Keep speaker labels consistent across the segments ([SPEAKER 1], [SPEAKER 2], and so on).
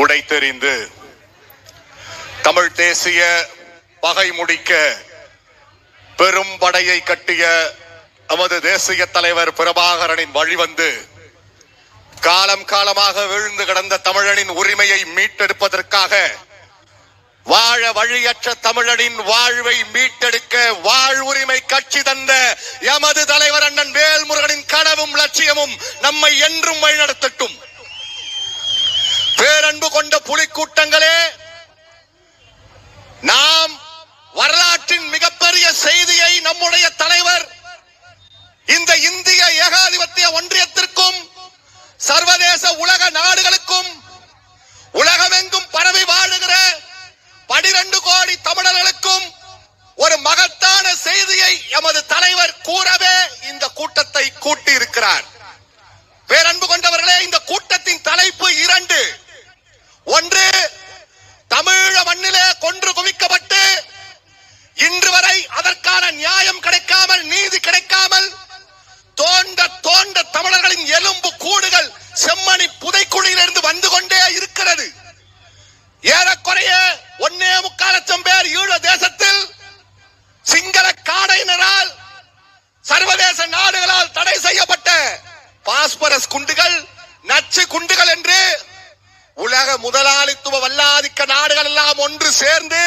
[SPEAKER 1] உடைத்தெறிந்து தமிழ் தேசிய பகை முடிக்க பெரும் படையை கட்டிய நமது தேசிய தலைவர் பிரபாகரனின் வழிவந்து காலம் காலமாக விழுந்து கிடந்த தமிழனின் உரிமையை மீட்டெடுப்பதற்காக வாழ வழியற்ற தமிழனின் வாழ்வை மீட்டெடுக்க வாழ்வுரிமை கட்சி தந்த எமது தலைவர் அண்ணன் வேல்முருகனின் கனவும் லட்சியமும் நம்மை என்றும் வழிநடத்தட்டும். பேரன்பு கொண்ட புலிக்கூட்டங்களே நாம் வரலாற்றின் மிகப்பெரிய செய்தியை நம்முடைய தலைவர் இந்த இந்திய ஏகாதிபத்திய ஒன்றியத்திற்கும் சர்வதேச உலக நாடுகளுக்கும் உலகமெங்கும் பரவி வாழுகிற பனிரெண்டு கோடி தமிழர்களுக்கும் ஒரு மகத்தான செய்தியை எமது தலைவர் கூறவே இந்த கூட்டத்தை கூட்டி இருக்கிறார் பேரன்பு கொண்டவர்களே இந்த கூட்டத்தின் தலைப்பு இரண்டு. ஒன்று தமிழ மண்ணிலே கொன்று குவிக்கப்பட்டு இன்று வரை அதற்கான நியாயம் கிடைக்காமல் நீதி கிடைக்காமல் தோன்ற தோண்ட தமிழர்களின் எலும்பு கூடுகள் செம்மணி புதைக்குழியிலிருந்து வந்து கொண்டே இருக்கிறது ஏறக்குறைய ஒன்னே முக்கால் லட்சம் பேர் ஈழ தேசத்தில் சிங்கள காடையினரால் சர்வதேச நாடுகளால் தடை செய்யப்பட்ட பாஸ்பரஸ் குண்டுகள் நச்சு குண்டுகள் என்று உலக முதலாளித்துவ வல்லாதிக்க நாடுகள் எல்லாம் ஒன்று சேர்ந்து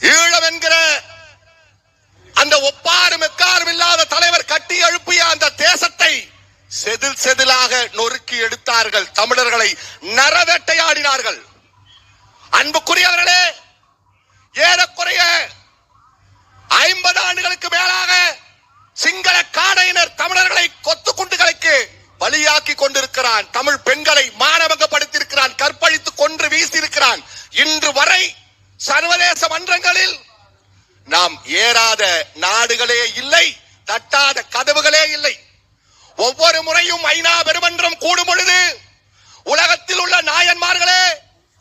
[SPEAKER 1] ஈழம் என்கிற அந்த ஒப்பாரும் எக்காரும் இல்லாத தலைவர் கட்டி எழுப்பிய அந்த தேசத்தை செதில் செதிலாக நொறுக்கி எடுத்தார்கள். தமிழர்களை நரவேட்டையாடினார்கள். அன்புக்குரியவர்களே ஏறக்குறைய ஐம்பது ஆண்டுகளுக்கு மேலாக சிங்கள காடையினர் தமிழர்களை கொத்து குண்டுகளுக்கு பலியாக்கி கொண்டிருக்கிறான். தமிழ் பெண்களை மானபங்கப்படுத்தியிருக்கிறான். கற்பழித்து கொன்று வீசியிருக்கிறான். இன்று வரை சர்வதேச மன்றங்களில் நாம் ஏறாத நாடுகளே இல்லை தட்டாத கதவுகளே இல்லை. ஒவ்வொரு முறையும் ஐநா பெருமன்றம் கூடும் பொழுது உலகத்தில் உள்ள நாயன்மார்களே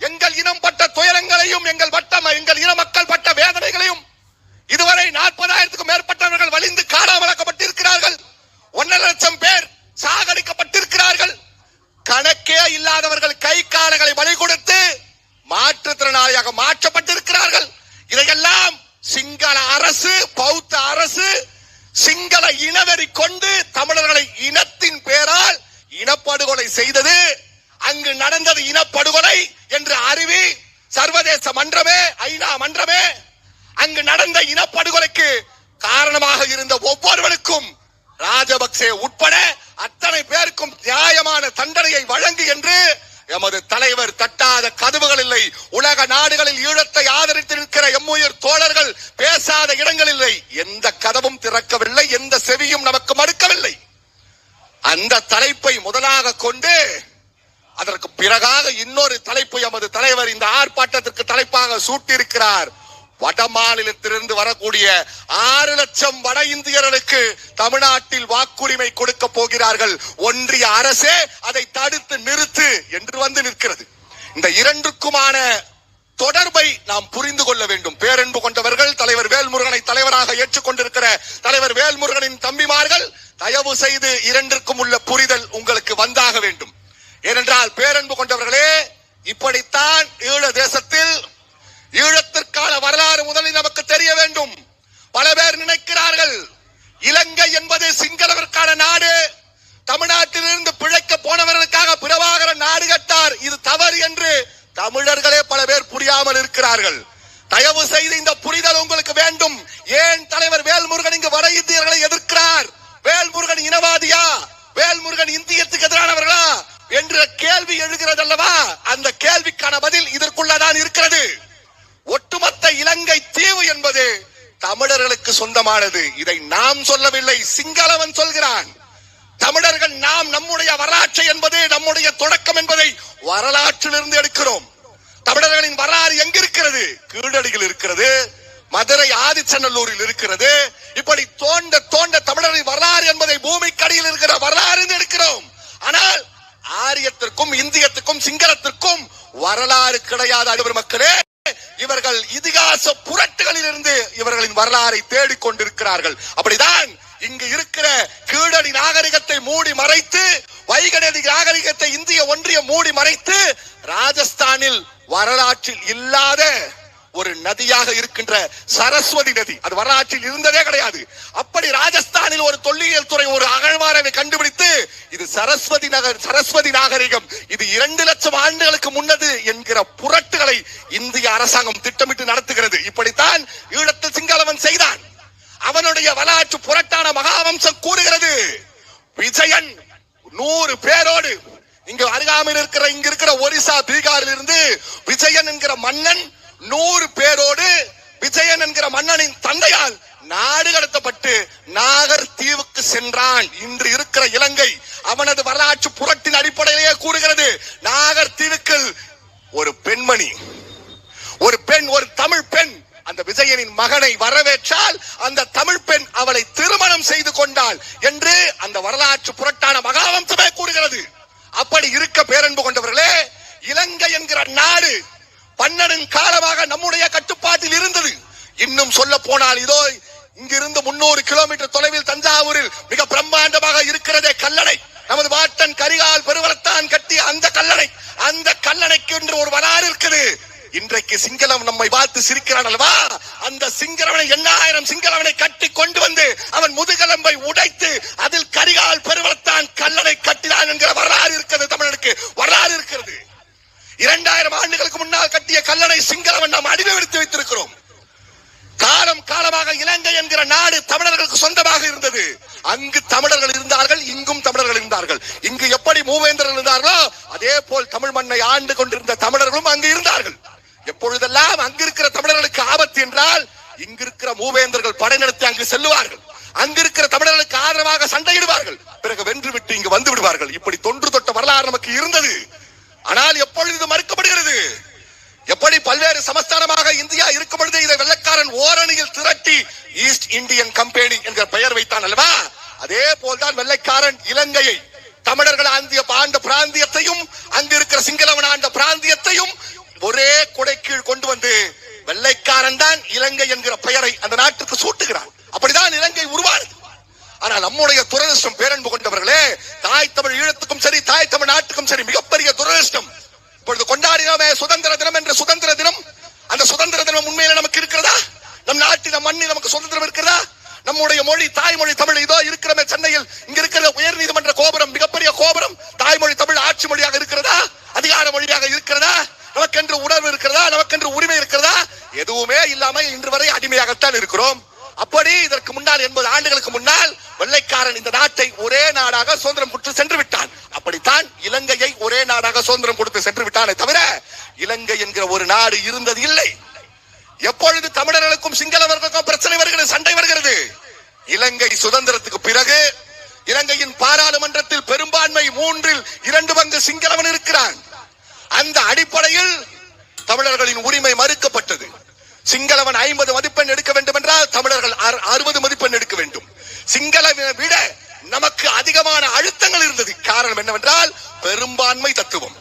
[SPEAKER 1] எங்கள் இனம் பட்ட துயரங்களையும் எங்கள் வட்டம் எங்கள் இன மக்கள் பட்ட வேதனைகளையும் இதுவரை நாற்பதாயிரத்துக்கும் மேற்பட்டவர்கள் வலிந்து காணாமலாக்கப்பட்டிருக்கிறார்கள் ஒன்றரை லட்சம் பேர் சாகடிக்கப்பட்டிருக்கிறார்கள் கணக்கே இல்லாதவர்கள் கை காலங்களை பலி கொடுத்து மாற்றுத்திறனாளியாக மாற்றப்பட்டிருக்கிறார்கள் இதையெல்லாம் சிங்கள அரசு பௌத்த அரசு சிங்கள இனவெறி கொண்டு தமிழர்களை இனத்தின் பேரால் இனப்படுகொலை செய்தது அங்கு நடந்தது இனப்படுகொலை என்று அறிவி சர்வதேச மன்றமே ஐநா மன்றமே அங்கு நடந்த இனப்படுகொலைக்கு காரணமாக இருந்த ஒவ்வொருவருக்கும் ராஜபக்சே உட்பட அத்தனை பேருக்கும் நியாயமான தண்டனையை வழங்கு என்று எமது தலைவர் தட்டாத கதவுகள் இல்லை. உலக நாடுகளில் ஈழத்தை ஆதரித்து நிற்கிற எம்முயிர் தோழர்கள் பேசாத இடங்கள் இல்லை. எந்த கதவும் திறக்கவில்லை எந்த செவியும் நமக்கு மறுக்கவில்லை. அந்த தலைப்பை முதலாக கொண்டு அதற்கு பிறகாக இன்னொரு தலைப்பு எமது தலைவர் இந்த ஆர்ப்பாட்டத்திற்கு தலைப்பாக சூட்டியிருக்கிறார். வட மாநிலத்திலிருந்து வரக்கூடிய ஆறு லட்சம் வட இந்தியர்களுக்கு தமிழ்நாட்டில் வாக்குரிமை கொடுக்க போகிறார்கள். ஒன்றிய அரசே அதை தடுத்து நிறுத்து என்று வந்து நிற்கிறது. இந்த இரண்டுக்குமான தொடர்பை நாம் புரிந்து கொள்ள வேண்டும். பேரன்பு கொண்டவர்கள் தலைவர் வேல்முருகனை தலைவராக ஏற்றுக்கொண்டிருக்கிற தலைவர் வேல்முருகனின் தம்பிமார்கள் தயவு செய்து இரண்டிற்கும் உள்ள புரிதல் உங்களுக்கு வந்தாக வேண்டும். ஏனென்றால் பேரன்பு கொண்டவர்களே இப்படித்தான் ஈழ தேசத்தில் ஈழத்திற்கான வரலாறு முதலில் நமக்கு தெரிய வேண்டும். பல பேர் நினைக்கிறார்கள் இலங்கை என்பது சிங்களவருக்கான நாடு தமிழ்நாட்டிலிருந்து பிழைக்க போனவர்களுக்காக பிரபாகர நாடு கட்டார். இது தவறு என்று தமிழர்களே பல பேர் புரியாமல் இருக்கிறார்கள். தயவு செய்து இந்த புரிதல் உங்களுக்கு வேண்டும் ஏன் தலைவர் வேல்முருகன் இங்கு வட இந்தியர்களை எதிர்க்கிறார் வேல்முருகன் இனவாதியா வேல்முருகன் இந்தியத்துக்கு எதிரானவர்களா என்ற கேள்வி எழுகிறது அல்லவா அந்த கேள்விக்கான பதில் இதற்குள்ளதான் இருக்கிறது ஒட்டுமொத்த இலங்கை தீவு என்பது தமிழர்களுக்கு இதை நாம் சொல்லவில்லை சிங்களவன் சொல்கிறான். தமிழர்கள் நாம் நம்முடைய வரலாற்றை என்பது நம்முடைய தொடக்கம் என்பதை வரலாற்றிலிருந்து எடுக்கிறோம். தமிழர்களின் வரலாறு எங்க இருக்கிறது கீழடியில் இருக்கிறது மதுரை ஆதிச்சநல்லூரில் இருக்கிறது. இப்படி தோண்ட தோண்ட தமிழரின் வரலாறு என்பதை பூமிக்கடியில் இருக்கிற வரலாறு எடுக்கிறோம். ஆனால் ஆரியத்திற்கும் இந்தியத்துக்கும் சிங்களத்திற்கும் வரலாறு கிடையாது அடிவர் மக்களே. இவர்கள் இதிகாச புரட்டுகளில் இருந்து இவர்களின் வரலாறை தேடிக் கொண்டிருக்கிறார்கள் அப்படிதான் இங்கு இருக்கிற கீழடி நாகரிகத்தை மூடி மறைத்து வைகநதி நாகரிகத்தை இந்திய ஒன்றியம் மூடி மறைத்து ராஜஸ்தானில் வரலாற்றில் இல்லாத ஒரு நதியாக இருக்கின்ற சரஸ்வதி நதி. அது வரலாற்றில் இருந்ததே கிடையாது. அப்படி ராஜஸ்தானில் ஒரு தொல்லியல் துறை ஒரு அகழ்வாரவை கண்டுபிடித்து இது சரஸ்வதி நகர் சரஸ்வதி நாகரிகம். இது இரண்டு லட்சம் ஆண்டுகளுக்கு முன்னது என்கிற புரட்டுகளை இந்திய அரசாங்கம் திட்டமிட்டு நடத்துகிறது. இப்படித்தான் ஈழத்தில் சிங்களவன் செய்தான். அவனுடைய வரலாற்று புரட்டான மகாவம்சம் கூறுகிறது. விஜயன் நூறு பேரோடு இங்க அருகாமையில் இருக்கிற இங்க இருக்கிற ஒரிசா பீகாரில் இருந்து விஜயன் என்கிற மன்னன் நூறு பேரோடு விஜயன் என்கிற மன்னனின் தந்தையால் நாடு கடத்தப்பட்டு நாகர் தீவுக்கு சென்றான். இன்று இருக்கிற இலங்கை அவனது வரலாற்று புரட்டின் அடிப்படையிலேயே கூறுகிறது. நாகர் தீவுக்குள் ஒரு பெண்மணி ஒரு பெண் ஒரு தமிழ் பெண் அந்த விஜயனின் மகனை வரவேற்றால் அந்த தமிழ் பெண் அவளை திருமணம் செய்து கொண்டாள் என்று அந்த வரலாற்று புரட்டான மகாவம்சமே கூறுகிறது. அப்படி இருக்க பேரன்பு கொண்டவர்களே இலங்கை என்கிற நாடு பன்னெடும் காலமாக நம்முடைய கட்டுப்பாட்டில் இருந்தது. இன்னும் சொல்ல போனால் இதோ இங்கிருந்து முன்னூறு கிலோமீட்டர் தொலைவில் தஞ்சாவூரில் மிக பிரம்மாண்டமாக இருக்கிறதே கல்லணை. நமது வாட்டன் கரிகால் பெருவளத்தான் கட்டிய அந்த கல்லணை. அந்த கல்லணைக்கு என்று ஒரு வரலாறு இருக்குது. இன்றைக்கு சிங்களம் நம்மை பார்த்து சிரிக்கிறான் அல்லவா? அந்த சிங்களவனை எண்ணாயிரம் சிங்களவனை கட்டி கொண்டு வந்து அவன் முதுகெலும்பை உடைத்து அதில் கரிகால் பெருவளத்தான் கல் கட்டினான் என்கிற வரலாறு இருக்கிறது தமிழனுக்கு வரலாறு இருக்கிறது இரண்டாயிரம் ஆண்டுகளுக்கு முன்னால் கட்டிய கல்லணை அடிமை எடுத்து வைத்திருக்கிறோம். காலம் காலமாக இலங்கை என்கிற நாடு தமிழர்களுக்கு சொந்தமாக இருந்தது. அங்கு தமிழர்கள் இருந்தார்கள் இங்கும் தமிழர்கள் இருந்தார்கள். இங்கு எப்படி மூவேந்தர்கள் இருந்தார்களோ அதே போல் தமிழ் மண்ணை ஆண்டு கொண்டிருந்த தமிழர்களும் அங்கு இருந்தார்கள். எப்பொழுதெல்லாம் அங்கு இருக்கிற தமிழர்களுக்கு ஆபத்து என்றால் இங்கு இருக்கிற மூவேந்தர்கள் படை நடத்தி அங்கு செல்லுவார்கள். அங்கிருக்கிற தமிழர்களுக்கு ஆதரவாக சண்டையிடுவார்கள். பிறகு வென்று விட்டு இங்கு வந்து விடுவார்கள். இப்படி தொன்று தொட்ட வரலாறு நமக்கு இருந்தது. ஆனால் எப்பொழுது மறுக்கப்படுகிறது? இந்தியா இருக்கும் பொழுது இதை வெள்ளக்காரன் ஓரணியில் திரட்டி ஈஸ்ட் இந்தியன் கம்பெனி என்கிற பெயர் வைத்தான் அல்லவா? அதே போல்தான் வெள்ளைக்காரன் இலங்கையை. தமிழர்கள் ஆந்திய ஆண்ட பிராந்தியத்தையும் அங்கு இருக்கிற சிங்களவன் ஆண்ட பிராந்தியத்தையும் ஒரே கொடை கீழ் கொண்டு வந்து வெள்ளைக்காரன் தான் இலங்கை என்கிற பெயரை அந்த நாட்டுக்கு சூட்டுகிறான். அப்படிதான் இலங்கை உருவானது. ஆனால் நம்முடைய துரதிருஷ்டம் பேரன்பு கொண்டவர்களே தாய் தமிழ் ஈழத்துக்கும் சரி தாய் தமிழ் நாட்டுக்கும் சரி மிகப்பெரிய துரதிருஷ்டம். இப்பொழுது கொண்டாடினோமே சுதந்திர தினம் என்ற சுதந்திர தினம். அந்த சுதந்திர தினம் உண்மையில நமக்கு இருக்கிறதா? நம் நாட்டில் நம் மண்ணில் நமக்கு சுதந்திரம் இருக்கிறதா? நம்முடைய மொழி தாய்மொழி தமிழ் இதோ இருக்கிறமே சென்னையில். இங்க இருக்கிற உயர் நீதிமன்ற கோபுரம் மிகப்பெரிய கோபுரம் தாய்மொழி தமிழ் ஆட்சி மொழியாக இருக்கிறதா? அதிகார மொழியாக இருக்கிறதா? நமக்கென்று உணர்வு இருக்கிறதா? நமக்கென்று உரிமை இருக்கிறதா? எதுவுமே இல்லாம இன்று வரை அடிமையாகத்தான் இருக்கிறோம். அப்படி இதற்கு முன்னால் எண்பது ஆண்டுகளுக்கு முன்னால் வெள்ளைக்காரன் இந்த நாட்டை ஒரே நாடாக சுதந்திரம் கொடுத்து சென்று விட்டான். அப்படித்தான் இலங்கையை ஒரே நாடாக சுதந்திரம் கொடுத்து சென்று விட்டானே தவிர இலங்கை என்கிற ஒரு நாடு இருந்தது இல்லை. எப்பொழுது தமிழர்களுக்கும் சிங்களவர்களுக்கும் பிரச்சனை வருகிறது சண்டை வருகிறது? இலங்கை சுதந்திரத்துக்கு பிறகு இலங்கையின் பாராளுமன்றத்தில் பெரும்பான்மை மூன்றில் இரண்டு பங்கு சிங்களவன் இருக்கிறான். அந்த அடிப்படையில் தமிழர்களின் உரிமை மறுக்கப்பட்டது. சிங்களவன் ஐம்பது மதிப்பெண் எடுக்க வேண்டும் என்றால் தமிழர்கள் அறுபது மதிப்பெண் எடுக்க வேண்டும். சிங்களவனை விட நமக்கு அதிகமான அழுத்தங்கள் இருந்தது. காரணம் என்னவென்றால் பெரும்பான்மை தத்துவம்.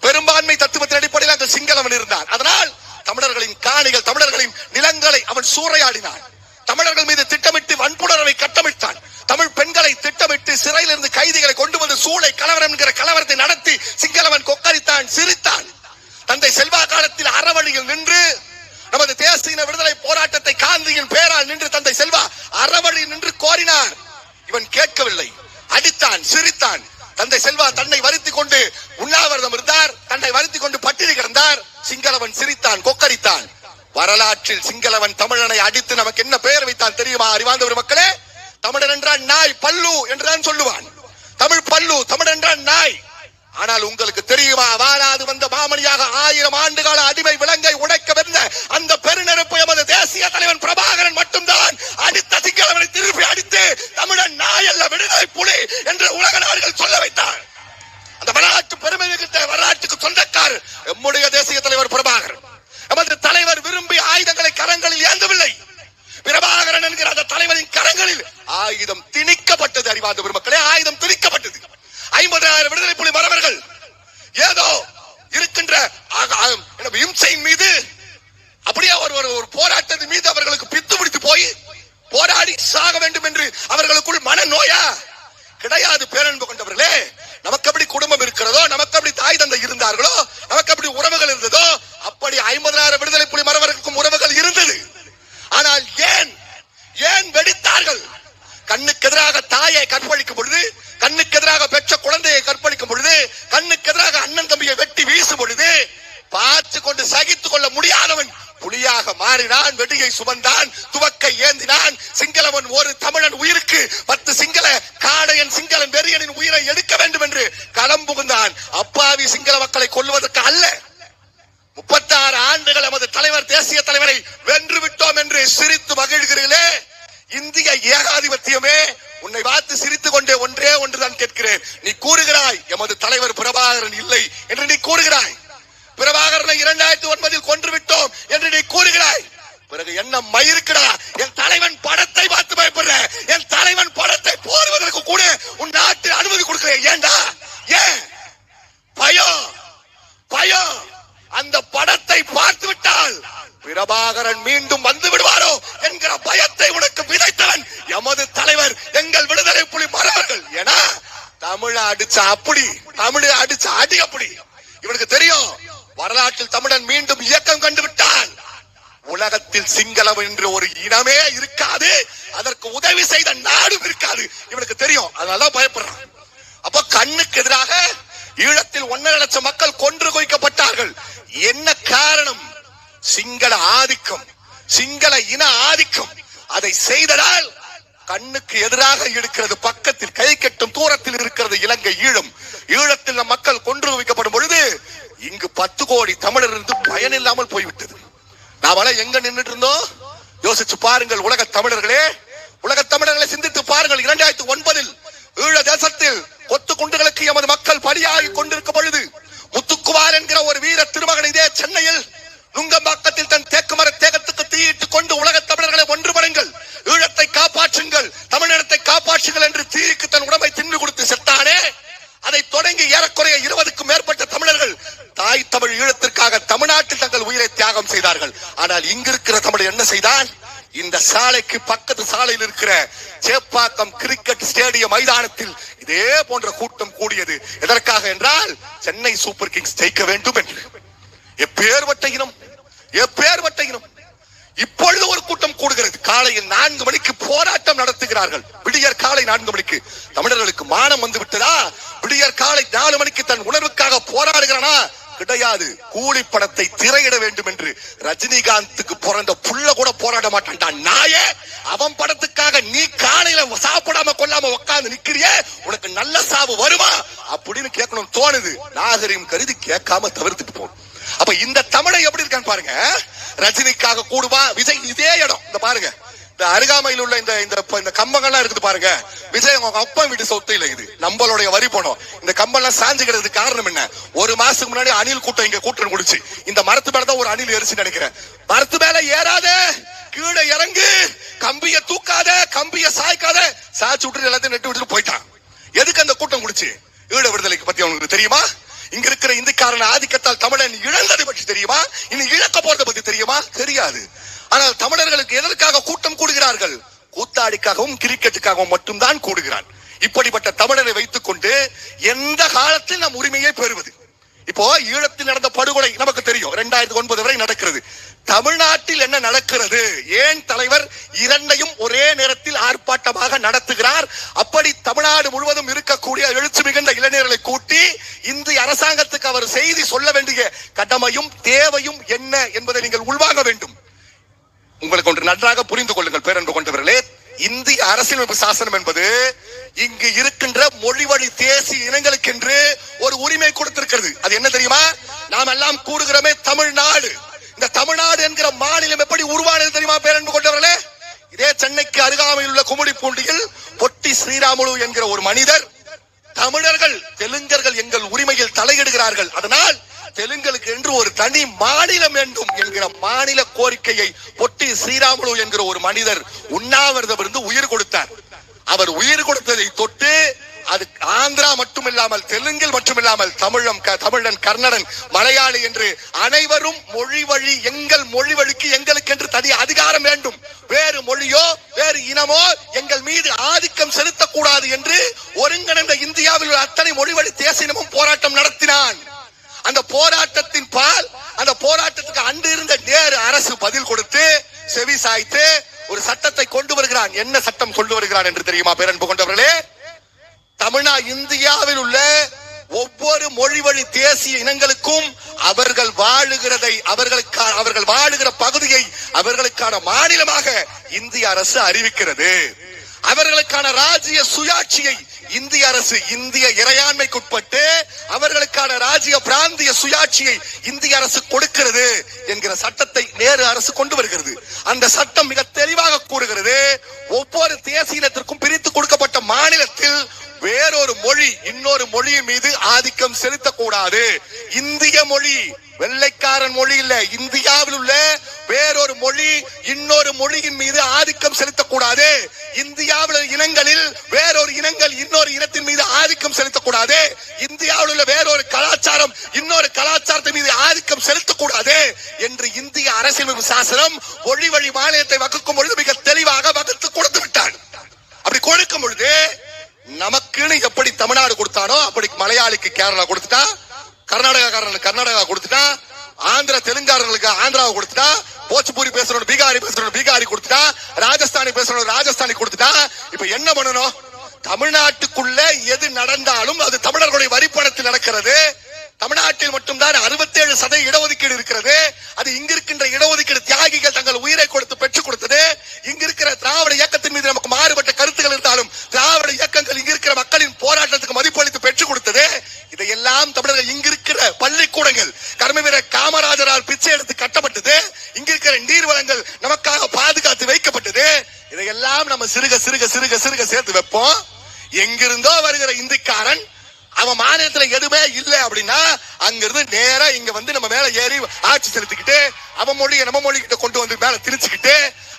[SPEAKER 1] பெரும்பான்மை தத்துவத்தின் அடிப்படையில் அந்த சிங்களவன் இருந்தான். அதனால் தமிழர்களின் காணிகள் தமிழர்களின் நிலங்களை அவன் சூறையாடினான். தமிழர்கள் மீது திட்டமிட்டு வன்புணர்வை கட்டமிட்டான். தமிழ் பெண்களை திட்டமிட்டு சிறையில் இருந்து கைதிகளை கொண்டு வந்து சூளை கலவரம் என்கிற கலவரத்தை நடத்தி சிங்களவன் கொக்கரித்தான் சிரித்தான். தந்தை செல்வா காலத்தில் அறவழியில் நின்று நமது தேசிய விடுதலை போராட்டத்தை காந்தியின் பேரால் நின்று தந்தை செல்வா அறவழி நின்று கோரினார். இவன் கேட்கவில்லை. அடித்தான் சிரித்தான். தந்தை செல்வா தன்னை வருத்திக் கொண்டு உண்ணாவிரதம் இருந்தார். தன்னை வருத்திக் கொண்டு பட்டினி கிடந்தார். சிங்களவன் சிரித்தான் கொக்கரித்தான். வரலாற்றில் சிங்களவன் தமிழனை அடித்து நமக்கு என்ன பெயர் வைத்தான் தெரியுமா அறிவார்ந்த ஒரு மக்களே? தமிழன் என்றால் நாய் பல்லு என்றுதான் சொல்லுவான். தமிழ் பல்லு தமிழ் என்றால் நாய். ஆனால் உங்களுக்கு தெரியுமா வாராது வந்த மாமணியாக ஆயிரம் ஆண்டுகால அடிமை விலங்கை உடைக்க வந்த அந்த பெருநெருப்பு எமது தேசிய தலைவன் பிரபாகரன் மட்டும்தான். அடித்து சிங்களவனை திருப்பி அடித்து தமிழன் நாய் அல்ல விடுதலை புலி என்று உலக நாடுகள் சொல்ல வைத்தார் அந்த வரலாற்று பெருமை மிகுந்த வரலாற்றுக்கு சொந்தக்காரர் எம்முடைய தேசிய தலைவர் பிரபாகரன் எமது தலைவர் விரும்பி ஆயுதங்களை கரங்களில் ஏந்தவில்லை பிரபாகரன் என்கிற அந்த தலைவரின் கரங்களில் ஆயுதம் திணிக்கப்பட்டது அறிவார்ந்த பெருமக்களே ஆயுதம் திணிக்கப்பட்டது ஐம்பதாயிரம் விடுதலை புலி மறவர்கள் ஏதோ இருக்கின்ற ஆக- ஆ- என்ன, இம்சையின் மீது அப்படியே ஒரு ஒரு ஒரு போராட்டத்தின் மீது அவர்களுக்கு பித்து பிடித்து போய் போராடி சாக வேண்டும் என்று அவர்களுக்குள் மனநோயா கிடையாது பேரன்பு கொண்டவர்களே நமக்கு எப்படி குடும்பம் இருக்கிறதோ நமக்கு எப்படி தாய் தந்தை இருந்தார்களோ நமக்கு எப்படி உறவுகள் இருந்ததோ ஐம்பதனாயிரம் விடுதலை புலி மறவர்களுக்கும் உறவுகள் இருந்தது. ஆனால் ஏன்? ஏன் வெடித்தார்கள்? கண்ணுக்கு எதிராக தாயை கற்பழிக்கும் பொழுது கண்ணுக்கு எதிராக பெற்ற குழந்தையை கற்பழிக்கும் பொழுது கண்ணுக்கு எதிராக அண்ணன் தம்பியை வெட்டி வீசும் பொழுது பார்த்து கொண்டு சகித்துக் கொள்ள முடியாதவன் புலியாக மாறினான் வெடியை சுமந்தான் துவக்கை ஏந்தினான் சிங்களவன் ஒரு தமிழன் உயிருக்கு பத்து சிங்கள காடையன் சிங்களன் வெறியனின் உயிரை எடுக்க வேண்டும் என்று களம் புகுந்தான் அப்பாவி சிங்கள மக்களை கொல்வதற்கு அல்ல முப்பத்தாறு ஆண்டுகள் நமது தலைவர் தேசிய தலைவரை வென்று விட்டோம் என்று சிரித்து மகிழ்கிறீர்களே. இந்திய ஏகாதிபத்தியமே உன்னை பார்த்து சிரித்துக் கொண்டே ஒன்றே ஒன்றுதான் கேட்கிறேன். நீ கூறுகிறாய் எமது தலைவர் பிரபாகரன் இல்லை என்று நீ கூறுகிறாய். பிரபாகரனை இரண்டாயிரத்தி ஒன்பதில் கொன்று விட்டோம் என்று நீ கூறுகிறாய். பிறகு என்ன மயிருக்குடா என் தலைவன் படத்தை பார்த்து பயப்படுற. என் தலைவன் படத்தை போடுவதற்கு கூட உன் நாட்டு அனுமதி கொடுக்கிறேன். ஏன்டா ஏன்? பயம் பயம் அந்த படத்தை பார்த்து விட்டால் பிரபாகரன் மீண்டும் வந்து விடுவாரோ என்கிற பயத்தை உனக்கு விதைத்தவன் எமது தலைவர் எங்கள் விடுதலை புலி மறவர்கள் ஏன்னா தமிழ அடிச்ச அப்படி தமிழ அடிச்ச அடி அப்படி இவனுக்கு தெரியும் வரலாற்றில் தமிழன் மீண்டும் இயக்கம் கண்டு விட்டான். உலகத்தில் சிங்களம் என்று ஒரு இனமே இருக்காது அதற்கு உதவி செய்த நாடும் இருக்காது. இவனுக்கு தெரியும் அதனாலதான் பயப்படுறான். அப்ப கண்ணுக்கு எதிராக ஈழத்தில் ஒன்னரை லட்சம் மக்கள் கொன்று குவிக்கப்பட்டார்கள். என்ன காரணம்? சிங்கள ஆதிக்கம் சிங்கள இன ஆதிக்கம். அதை செய்ததால் கண்ணுக்கு எதிராக இருக்கிறது பக்கத்தில் கை கட்டும் தூரத்தில் இருக்கிறது இலங்கை ஈழம். ஈழத்தில் நம் மக்கள் கொன்று வைக்கப்படும் பொழுது இங்கு பத்து கோடி தமிழர் இருந்து பயனில்லாமல் போய்விட்டது. நாமெல்லாம் எங்க நின்றுட்டு இருந்தோம்? யோசிச்சு பாருங்கள் உலக தமிழர்களே. உலக தமிழர்களை சிந்தித்து பாருங்கள். இரண்டாயிரத்தி ஒன்பதில் ஈழ தேசத்தில் கொத்து குண்டுகளுக்கு எமது மக்கள் பலியாகி கொண்டிருக்கும் பொழுது முத்துக்குமார் என்கிற ஒரு வீர திருமகன் இதே சென்னையில் நுங்கம்பாக்கத்தில் தன் தேக்குமர தேகத்துக்கு தீயிட்டுக் கொண்டு உலக தமிழர்களை ஒன்றுபடுங்கள். ஈழத்தை காப்பாற்றுங்கள். தமிழினத்தை காப்பாற்றுங்கள் என்று தீக்கு தன் உடம்பை தின்று கொடுத்து செத்தானே? அதை தொடங்கி ஏறக்குறைய இருபதுக்கும் மேற்பட்ட தமிழர்கள் தாய் தமிழ் ஈழத்திற்காக தமிழ்நாட்டில் தங்கள் உயிரை தியாகம் செய்தார்கள். ஆனால் இங்கிருக்கிற தமிழ் என்ன செய்தான்? இந்த சாலைக்கு பக்கத்து சாலையில் இருக்கிற சேப்பாக்கம் கிரிக்கெட் ஸ்டேடியம் மைதானத்தில் இதே போன்ற கூட்டம் கூடியது. எதற்காக என்றால் சென்னை சூப்பர் கிங்ஸ் ஜெயிக்க வேண்டும் என்று. எப்பேர்பட்ட இனம் எப்பேர்பட்ட இனம். இப்பொழுது ஒரு கூட்டம் கூடுகிறது. காலையில் நான்கு மணிக்கு போராட்டம் நடத்துகிறார்கள். விடியற் காலை நான்கு மணிக்கு. தமிழர்களுக்கு மானம் வந்து விட்டதா விடியற் காலை நாலு மணிக்கு தன் உணர்வுக்காக போராடுகிறானா? கிடையாது. கூலி படத்தை திரையிட வேண்டும் என்று ரஜினிகாந்துக்கு பிறந்த புள்ள கூட போராட மாட்டான்டா. நாயே அவன் படத்துக்காக நீ காலையில சாப்பிடாம கொல்லாம உட்கார்ந்து நிக்கிறிய உனக்கு நல்ல சாவு வருமா? அப்படின்னு கேட்கணும் தோணுது. நாகரிகம் கருதி கேட்காம தவிர்த்துட்டு போகும் அப்ப இந்த தமிழை எப்படி இருக்கான்னு பாருங்க. ரஜினிக்காக கூடுவா விஜய் இதே இடம். இந்த பாருங்க. இந்த அருகாமையில் உள்ள இந்த இந்த இந்த கம்பங்கள்லாம் இருக்குது பாருங்க. விஜய் உங்க அப்பா வீட்டு சொத்து இல்ல இது. நம்மளுடைய வரி பணம் இந்த கம்பெல்லாம் சாஞ்சுக்கிறதுக்கு காரணம் என்ன? ஒரு மாசத்துக்கு முன்னாடி அணில் கூட்டம் இங்க கூட்டம் குடிச்சு இந்த மரத்து மேல தான் ஒரு அணில் எரிச்சு நினைக்கிறேன். மரத்து மேல ஏறாத கீழே இறங்கு கம்பிய தூக்காத கம்பிய சாய்க்காத. சாய்ச்சி விட்டு எல்லாத்தையும் நெட்டு விட்டுட்டு போயிட்டான். எதுக்கு அந்த கூட்டம் குடிச்சு ஈழ விடுதலைக்கு பத்தி அவனுக்கு தெரியுமா? இங்க இருக்கிற இந்துக்காரன் ஆதிக்கத்தால் தமிழன் இழந்ததை பற்றி தெரியுமா? இனி இழக்க போறதை பத்தி தெரியுமா? தெரியாது. ஆனால் தமிழர்களுக்கு எதற்காக கூட்டம் கூடுகிறார்கள்? கூத்தாடிக்காகவும் கிரிக்கெட்டுக்காகவும் மட்டும்தான் கூடுகிறான். இப்படிப்பட்ட தமிழரை வைத்துக் கொண்டு எந்த காலத்தில் நம் உரிமையை பெறுவது? இப்போ ஈழத்தில் நடந்த படுகொலை நமக்கு தெரியும். இரண்டாயிரத்தி ஒன்பது வரை நடக்கிறது. தமிழ்நாட்டில் என்ன நடக்கிறது? ஏன் தலைவர் இரண்டையும் ஒரே நேரத்தில் ஆர்ப்பாட்டமாக நடத்துகிறார்? அப்படி தமிழ்நாடு முழுவதும் இருக்கக்கூடிய எழுச்சி மிகுந்த இளைஞர்களை கூட்டி இந்திய அரசாங்கத்துக்கு அவர் செய்தி சொல்ல வேண்டிய கடமையும் தேவையும் என்ன என்பதை நீங்கள் உள்வாங்க வேண்டும். ஒன்று நன்றாக புரிந்து கொள்ளுங்கள் பேரன்பு கொண்டவர்களே. இந்திய அரசியலமைப்பு சாசனம் என்பது இங்கு இருக்கின்ற மொழி வழி தேசிய இனங்களுக்கென்று ஒரு உரிமை கொடுத்திருக்கிறது. அது என்ன தெரியுமா? நாம் எல்லாம் கூறுகிறோமே தமிழ்நாடு. இந்த தமிழ்நாடு என்கிற மாநிலம் எப்படி உருவானது தெரியுமா பேரன்பு கொண்டவர்களே? இதே சென்னைக்கு அருகாமையில் உள்ள குமுடி பூண்டியில் பொட்டி ஸ்ரீராமுலு என்கிற ஒரு மனிதர் தமிழர்கள் தெலுங்கர்கள் எங்கள் உரிமையில் தலையிடுகிறார்கள். அதனால் தெலுங்களுக்கு என்று ஒரு தனி மாநிலம் வேண்டும் என்கிற மாநில கோரிக்கையை பொட்டி ஸ்ரீராமுலு என்கிற ஒரு மனிதர் உண்ணாவிரதம் இருந்து உயிர் கொடுத்தார். அவர் உயிர் கொடுத்ததை தொட்டு அது ஆந்திரா மட்டுமில்லாமல் தெலுங்கில் மட்டுமில்லாமல் தமிழம் தமிழன் கர்நாடன் மலையாளி என்று அனைவரும் மொழி வழி எங்கள் மொழி வழிக்கு எங்களுக்கு என்று தனி அதிகாரம் வேண்டும். வேறு மொழியோ வேறு இனமோ எங்கள் மீது ஆதிக்கம் செலுத்தக்கூடாது என்று ஒருங்கிணைந்த இந்தியாவில் உள்ள அத்தனை மொழி வழி தேசினமும் போராட்டம் நடத்தினான். அந்த போராட்டத்தின் பால் அந்த போராட்டத்துக்கு அன்று இருந்த நேரு அரசு பதில் கொடுத்து செவி சாய்த்து ஒரு சட்டத்தை கொண்டு வருகிறான். என்ன சட்டம் கொண்டு வருகிறான் என்று தெரியுமா பேரன்பு கொண்டவர்களே? தமிழ்நா இந்தியாவில் உள்ள ஒவ்வொரு மொழி வழி தேசிய இனங்களுக்கும் அவர்கள் வாழுகிறதை அவர்களுக்கான அவர்கள் வாழுகிற பகுதியை அவர்களுக்கான மாநிலமாக இந்திய அரசு அறிவிக்கிறது. அவர்களுக்கான ராஜ்ய சுயாட்சியை இந்திய அரசு இந்திய இறையாண்மைக்குட்பட்டு அவர்களுக்கான ராஜ்ய பிராந்திய சுயாட்சியை இந்திய அரசு கொடுக்கிறது என்கிற சட்டத்தை நேரு அரசு கொண்டு வருகிறது. அந்த சட்டம் மிக தெளிவாக கூறுகிறது ஒவ்வொரு தேசியத்திற்கும் பிரித்து கொடுக்கப்பட்ட மாநிலத்தில் வேறொரு மொழி இன்னொரு மொழியின் மீது ஆதிக்கம் செலுத்தக்கூடாது. இந்திய மொழி வெள்ளைக்காரன் மொழி இல்ல இந்தியாவில் உள்ள வேறொரு மொழி இன்னொரு மொழியின் மீது ஆதிக்கம் செலுத்தக்கூடாது. இந்தியாவில் இனங்களில் வேறொரு இனங்கள் இன்னொரு இனத்தின் மீது ஆதிக்கம் செலுத்தக்கூடாது. இந்தியாவில் உள்ள வேறொரு கலாச்சாரம் இன்னொரு கலாச்சாரத்தின் மீது ஆதிக்கம் செலுத்தக்கூடாது என்று இந்திய அரசியலமைப்பு சாசனம் மொழி வழி மாநிலத்தை வகுக்கும் பொழுது மிக தெளிவாக வகுத்து கொடுத்து விட்டான். அப்படி கொடுக்கும் பொழுது நமக்குன்னு எப்படி தமிழ்நாடு கொடுத்தானோ அப்படி மலையாளிக்கு கேரளா கொடுத்துட்டா கர்நாடகா கர்நாடகா கொடுத்துட்டா ஆந்திர தெலுங்காரங்களுக்கு ஆந்திராவை கொடுத்துட்டா போச்சுபூரி பேசுறோம் பீகாரி பேசுறோம் பீகாரி கொடுத்துட்டா ராஜஸ்தானி பேசுறவங்க ராஜஸ்தானி கொடுத்துட்டா இப்ப என்ன பண்ணணும்? தமிழ்நாட்டுக்குள்ள எது நடந்தாலும் அது தமிழர்களுடைய வரிப்பணத்தில் நடக்கிறது. தமிழ்நாட்டில் மட்டும்தான் 67 சதவீத இடஒதுக்கீடு இருக்கிறது. அது இங்க இருக்கின்ற இடஒதுக்கீடு தியாகிகள் தங்கள் உயிரை கொடுத்து பெற்றுக் கொடுத்தது. இங்க இருக்கிற திராவிட இயக்கத்தின் மீது நமக்கு மாறுபட்ட கருத்துக்கள் இருந்தாலும் திராவிட இயக்கங்கள் இங்க இருக்கிற மக்களின் போராட்டத்துக்கு மதிப்பளித்து பெற்றுக் கொடுத்தது. இதையெல்லாம் தமிழர்கள் இங்க இருக்கிற பள்ளிக்கூடங்கள். கர்மவீர காமராஜரால் பிச்சை எடுத்து கட்டப்பட்டது. இங்க இருக்கிற நீர்வளங்கள் நமக்காக பாதுகாத்து வைக்கப்பட்டது. இதையெல்லாம் நம்ம சிறுக சிறுக சிறுக சிறுக சேர்த்து வைப்போம். எங்கிருந்தோ வருகிற இந்திக்காரன் அவன் மாநிலத்துல எதுவுமே இல்ல அப்படின்னா அங்கிருந்து நேரா இங்க வந்து நம்ம மேல ஏறி ஆட்சி செலுத்திக்கிட்டு அவன் மொழியை நம்ம மொழி கிட்ட கொண்டு வந்து மேல திரிச்சுக்கிட்டு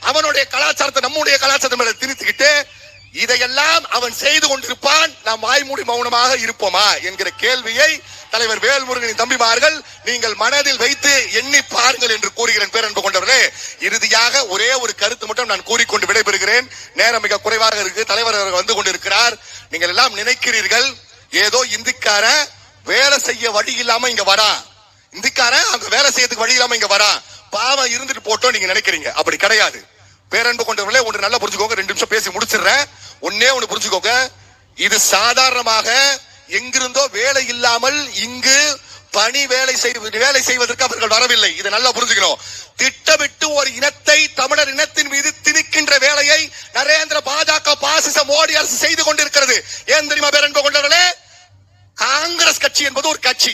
[SPEAKER 1] அவனுடைய கலாச்சாரத்தை நம்முடைய கலாச்சாரத்தை மேல திரிச்சுக்கிட்டு இதையெல்லாம் அவன் செய்து கொண்டிருப்பான். நாம் வாய்மூடி மௌனமாக இருப்போமா என்கிற கேள்வியை தலைவர் வேல்முருகனின் தம்பிமார்கள் நீங்கள் மனதில் வைத்து எண்ணி பாருங்கள் என்று கூறுகிறேன் பேரன்பு கொண்டவர்களே. இறுதியாக ஒரே ஒரு கருத்து மட்டும் நான் கூறிக்கொண்டு விடைபெறுகிறேன். நேரம் மிக குறைவாக இருக்கு. தலைவர் அவர்கள் வந்து கொண்டிருக்கிறார். நீங்கள் எல்லாம் நினைக்கிறீர்கள் ஏதோ இந்திக்கார வேலை செய்ய வழி இல்லாம இங்க வரான் இந்திக்காரன் அங்க வேலை செய்யறதுக்கு வழி இல்லாம இங்க வரான் பாவம் இருந்துட்டு போட்டோம் நீங்க நினைக்கிறீங்க. அப்படி கிடையாது. பேரன்பு கொண்டவர்களே ஒன்று நல்லா புரிஞ்சுக்கோங்க ரெண்டு நிமிஷம் பேசி முடிச்சிடுறேன். ஒன்னே ஒண்ணு புரிஞ்சுக்கோங்க. இது சாதாரணமாக எங்கிருந்தோ வேலை இல்லாமல் இங்கு பணி வேலை செய்து வேலை செய்வதற்கு அவர்கள் வரவில்லை. இதை நல்லா புரிஞ்சுக்கணும். திட்டமிட்டு ஒரு இனத்தை தமிழர் இனத்தின் மீது திணிக்கின்ற வேலையை நரேந்திர பாஜக பாசிச மோடி அரசு செய்து கொண்டிருக்கிறது. ஏன் தெரியுமா பேரன்பு கொண்டவர்களே? காங்கிரஸ் கட்சி என்பது ஒரு கட்சி.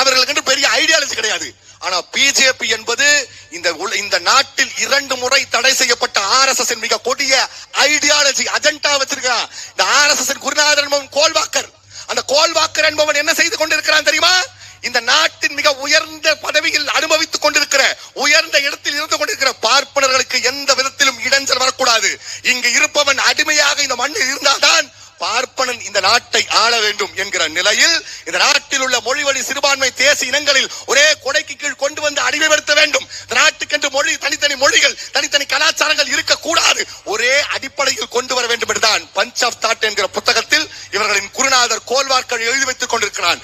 [SPEAKER 1] அவர்களுக்கு என்று பெரிய ஐடியாலஜி கிடையாது. ஆனா பிஜேபி என்பது இந்த இந்த நாட்டில் இரண்டு முறை தடை செய்யப்பட்ட ஆர் எஸ் எஸ் மிக கொடிய ஐடியாலஜி அஜெண்டா வச்சிருக்கான் இந்த ஆர் எஸ் எஸ் குருநாதர் என்பவன் கோல்வாக்கர். அந்த கோல்வாக்கர் என்பவன் என்ன செய்து கொண்டிருக்கிறான் தெரியுமா? இந்த நாட்டின் மிக உயர்ந்த பதவியில் அனுபவித்துக் கொண்டிருக்கிற உயர்ந்த இடத்தில் இருந்து கொண்டிருக்கிற பார்ப்பனர்களுக்கு எந்த விதத்திலும் இடைஞ்சல் வரக்கூடாது. இங்கு இருப்பவன் அடிமையாக இந்த மண்ணில் இருந்தால்தான் பார்ப்பனன் இந்த நாட்டை ஆள வேண்டும் என்கிற நிலையில் இந்த நாட்டில் உள்ள மொழி வழி சிறுபான்மை தேசிய இனங்களில் ஒரே கொடைக்கு கீழ் கொண்டு வந்து அடிமைப்படுத்த வேண்டும். இந்த நாட்டுக்கென்று மொழி தனித்தனி மொழிகள் தனித்தனி கலாச்சாரங்கள் இருக்கக்கூடாது. ஒரே அடிப்படையில் கொண்டு வர வேண்டும் என்றுதான் பஞ்ச் ஆஃப் தாட் என்கிற புத்தகத்தில் இவர்களின் குருநாதர் கோல்வார்கள் எழுதி வைத்துக் கொண்டிருக்கிறான்.